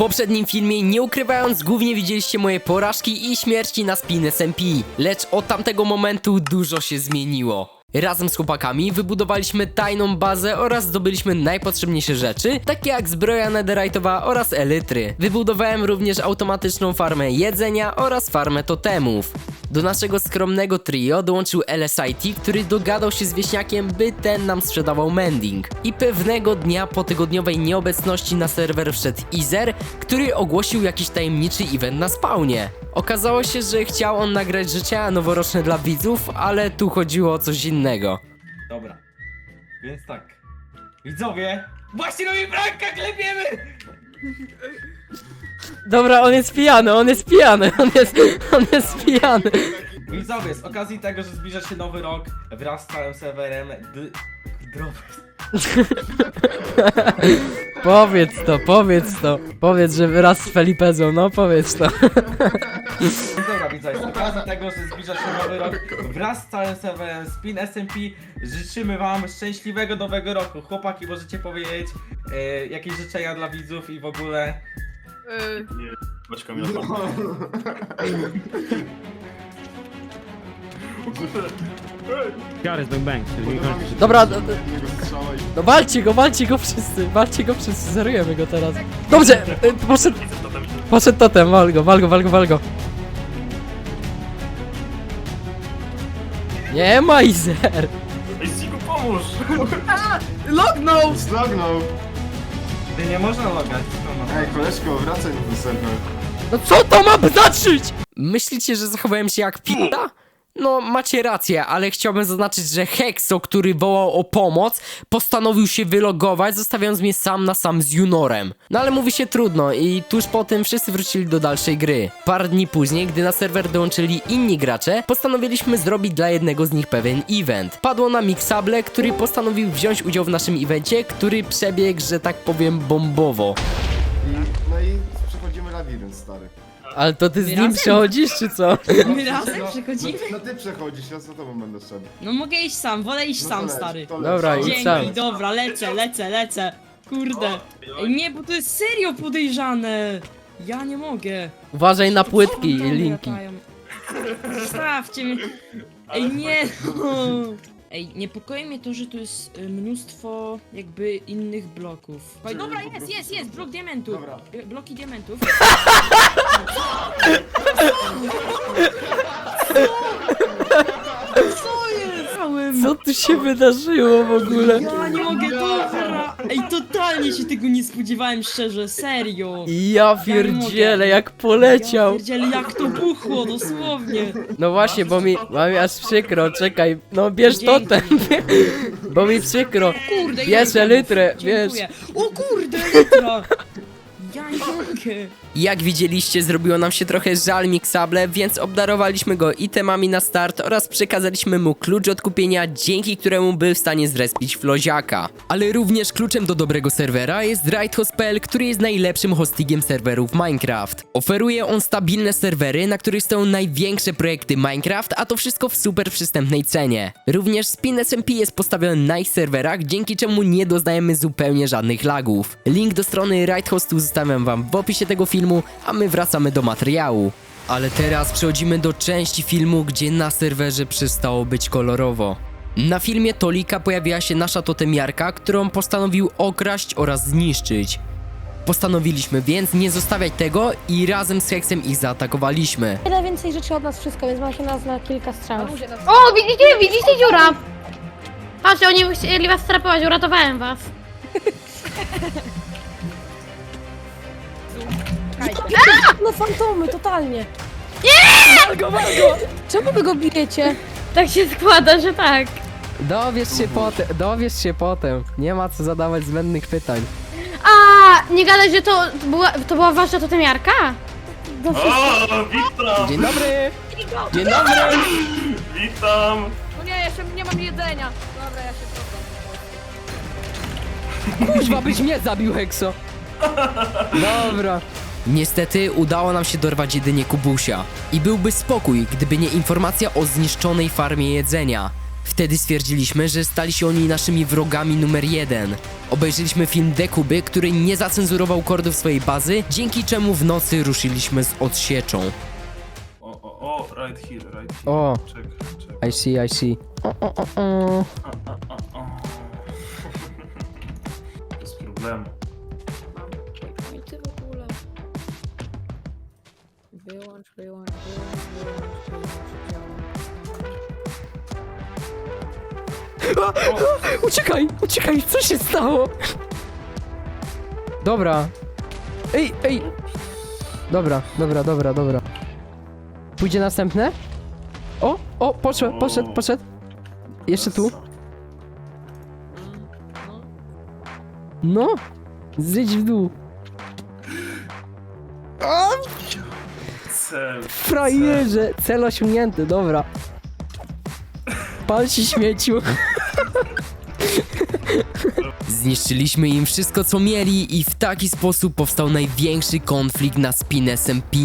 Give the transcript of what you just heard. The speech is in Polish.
poprzednim filmie, nie ukrywając, głównie widzieliście moje porażki i śmierci na Spin SMP, lecz od tamtego momentu dużo się zmieniło. Razem z chłopakami wybudowaliśmy tajną bazę oraz zdobyliśmy najpotrzebniejsze rzeczy, takie jak zbroja netherite'owa oraz elitry. Wybudowałem również automatyczną farmę jedzenia oraz farmę totemów. Do naszego skromnego trio dołączył LSIT, który dogadał się z wieśniakiem, by ten nam sprzedawał mending. I pewnego dnia po tygodniowej nieobecności na serwer wszedł Izer, który ogłosił jakiś tajemniczy event na spawnie. Okazało się, że chciał on nagrać życzenia noworoczne dla widzów, ale tu chodziło o coś innego. Dobra. Więc tak. Widzowie! Właśnie robi branka, klepiemy! Dobra, on jest pijany, on jest pijany, on jest, on jest pijany. Widzowie, z okazji tego, że zbliża się nowy rok wraz z całym serwerem d... Drobę. Powiedz to, powiedz to. Powiedz, że wyraz z Felipezą, no powiedz to. Dobra widzowie, z okazji tego, że zbliża się nowy rok wraz z całym serwerem Spin SMP życzymy wam szczęśliwego nowego roku. Chłopaki, możecie powiedzieć e, jakieś życzenia dla widzów i w ogóle... Y, Chodź Kamila. Garys Bang Bang. Dobra, do, do, no walcie go, walcie go wszyscy, walcie go wszyscy, zerujemy go teraz. Dobrze, y, poszedł, poszedł totem, wal go, wal go, wal go, wal go. Nie ma Izer. Ej, Zigu, pomóż! Lognął! Zlognął! Ty nie można logać, co no. Ej, koleżko, wracaj ten serwer. No co to ma znaczyć? Myślicie, że zachowałem się jak pita? No, macie rację, ale chciałbym zaznaczyć, że Hexo, który wołał o pomoc, postanowił się wylogować, zostawiając mnie sam na sam z Junorem. No ale mówi się trudno i tuż po tym wszyscy wrócili do dalszej gry. Parę dni później, gdy na serwer dołączyli inni gracze, postanowiliśmy zrobić dla jednego z nich pewien event. Padło na Mixable, który postanowił wziąć udział w naszym evencie, który przebiegł, że tak powiem, bombowo. No labirynt, stary. Ale to ty z nim razem? przechodzisz, czy co? My razem No, przechodzimy? no ty przechodzisz, ja za tobą będę szedł. No mogę iść sam, wolę iść No sam, leć, stary. to leć. Dobra, idź. Dzięki, sam. dobra, lecę, lecę, lecę. Kurde. Ej, nie, bo to jest serio podejrzane. Ja nie mogę. Uważaj na płytki i linki. Zostawcie mnie. Ej, nie no. Ej, niepokoi mnie to, że tu jest y, mnóstwo jakby innych bloków. Oj, dobra, jest, jest, jest, blok diamentów. Dobra. Y, Bloki diamentów. Co jest? Co tu się wydarzyło w ogóle? Ja nie mogę! Ej, totalnie się tego nie spodziewałem, szczerze, serio! Ja pierdzielę, jak poleciał. Ja pierdzielę, jak to buchło, dosłownie! No właśnie, bo mi, bo mi aż przykro, czekaj. No bierz Dzięki. totem. Bo mi przykro. Kurde, Bierz ile elytrę, Dziękuję. O kurde, litra! Ja nie! Jak widzieliście, zrobiło nam się trochę żal Mixable, więc obdarowaliśmy go itemami na start oraz przekazaliśmy mu klucz od kupienia, dzięki któremu był w stanie zrespić Floziaka. Ale również kluczem do dobrego serwera jest RightHost.pl, który jest najlepszym hostingiem serwerów Minecraft. Oferuje on stabilne serwery, na których stoją największe projekty Minecraft, a to wszystko w super przystępnej cenie. Również Spin SMP jest postawiony na ich serwerach, dzięki czemu nie doznajemy zupełnie żadnych lagów. Link do strony RightHostu zostawiam wam w opisie tego filmu, a my wracamy do materiału. Ale teraz przechodzimy do części filmu, gdzie na serwerze przestało być kolorowo. Na filmie Tolika pojawiła się nasza totemiarka, którą postanowił okraść oraz zniszczyć. Postanowiliśmy więc nie zostawiać tego i razem z Hexem ich zaatakowaliśmy. Wiele więcej rzeczy od nas wszystko, więc macie nas na kilka strzałów. O, widzicie, widzicie dziura! Patrzcie, oni chcieli was strapować, uratowałem was. A! No fantomy, totalnie. Nie! Walgo, walgo! Czemu wy go bijecie? Tak się składa, że tak. Dowiesz się potem, dowiesz się potem. Nie ma co zadawać zbędnych pytań. A, nie gadać, że to, to, była, to była wasza totemiarka? No. O, witam! Dzień dobry! Dzień dobry! Witam! No nie, jeszcze nie mam jedzenia. Dobra, ja się cofam. Kuźwa, byś mnie zabił, Hekso! Dobra. Niestety udało nam się dorwać jedynie Kubusia. I byłby spokój, gdyby nie informacja o zniszczonej farmie jedzenia. Wtedy stwierdziliśmy, że stali się oni naszymi wrogami numer jeden. Obejrzeliśmy film Dekuby, który nie zacenzurował kordów swojej bazy, dzięki czemu w nocy ruszyliśmy z odsieczą. O, o, o, right here, right here. O, Czek, czek. I see, I see. O, o, o, o. A, a, a, a. Bez problemu. Uciekaj, uciekaj, co się stało? Dobra. Ej, ej. Dobra, dobra, dobra, dobra. Pójdzie następne? O, o, poszedł, poszedł, poszedł. Jeszcze tu. No. Zjedź w dół. Frajerze, cel osiągnięty, dobra. Pal się śmieciu. Zniszczyliśmy im wszystko co mieli i w taki sposób powstał największy konflikt na Spin SMP.